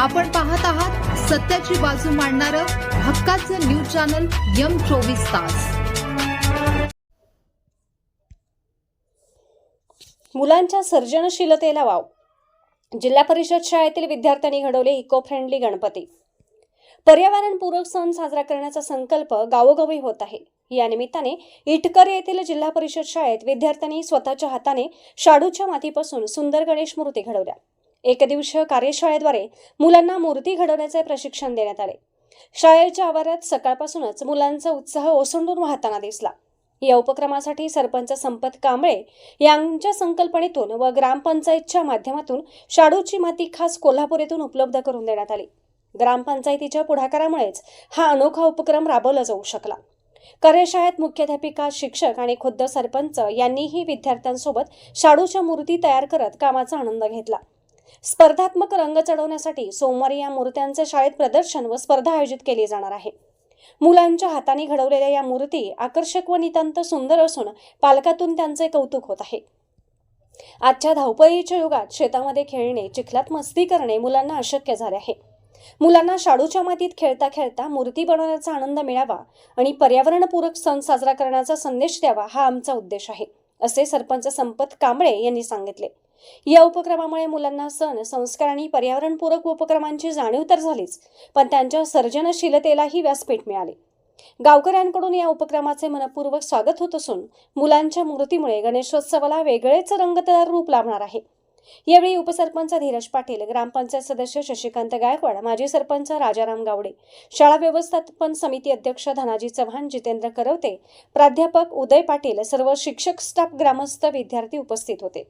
आपण पाहत आहात सत्याची बाजू मांडणारं हक्काचं न्यूज चॅनल यम चोवीस तास. मुलांच्या सर्जनशीलतेला वाव. जिल्हा परिषद शाळेतील विद्यार्थ्यांनी घडवले इको फ्रेंडली गणपती. पर्यावरणपूरक सण साजरा करण्याचा संकल्प गावोगावी होत आहे. या निमित्ताने इटकर येथील जिल्हा परिषद शाळेत विद्यार्थ्यांनी स्वतःच्या हाताने शाडूच्या मातीपासून सुंदर गणेश मूर्ती घडवल्या. एकदिवसीय कार्यशाळेद्वारे मुलांना मूर्ती घडवण्याचे प्रशिक्षण देण्यात आले. शाळेच्या आवारात सकाळपासूनच मुलांचा उत्साह ओसंडून वाहताना दिसला. या उपक्रमासाठी सरपंच संपत कांबळे यांच्या संकल्पनेतून व ग्रामपंचायतच्या माध्यमातून शाडूची माती खास कोल्हापूर येथून उपलब्ध करून देण्यात आली. ग्रामपंचायतीच्या पुढाकारामुळेच हा अनोखा उपक्रम राबवला जाऊ शकला. कार्यशाळेत मुख्याध्यापिका शिक्षक आणि खुद्द सरपंच यांनीही विद्यार्थ्यांसोबत शाडूच्या मूर्ती तयार करत कामाचा आनंद घेतला. स्पर्धात्मक रंग चढवण्यासाठी सोमवारी या मूर्त्यांचे शाळेत प्रदर्शन व स्पर्धा आयोजित केली जाणार आहे. मुलांच्या हाताने घडवलेल्या या मूर्ती आकर्षक व नितांत सुंदर असून पालकातून त्यांचे कौतुक होत आहे. आजच्या धावपळीच्या युगात शेतामध्ये खेळणे चिखलात मस्ती करणे मुलांना अशक्य झाले आहे. मुलांना शाडूच्या मातीत खेळता खेळता मूर्ती बनवण्याचा आनंद मिळावा आणि पर्यावरणपूरक सण साजरा करण्याचा संदेश द्यावा हा आमचा उद्देश आहे असे सरपंच संपत कांबळे यांनी सांगितले. या उपक्रमामुळे मुलांना सण संस्कार आणि पर्यावरणपूरक उपक्रमांची जाणीव तर झालीच पण त्यांच्या सर्जनशीलतेलाही व्यासपीठ मिळाले. गावकऱ्यांकडून या उपक्रमाचे मनपूर्वक स्वागत होत असून मुलांच्या मूर्तीमुळे गणेशोत्सवाला वेगळेच रंगतदार रूप लाभणार आहे. यावेळी उपसरपंच धीरज पाटील ग्रामपंचायत सदस्य शशिकांत गायकवाड माजी सरपंच राजाराम गावडे शाळा व्यवस्थापन समिती अध्यक्ष धनाजी चव्हाण जितेंद्र करवते प्राध्यापक उदय पाटील सर्व शिक्षक स्टाफ ग्रामस्थ विद्यार्थी उपस्थित होते.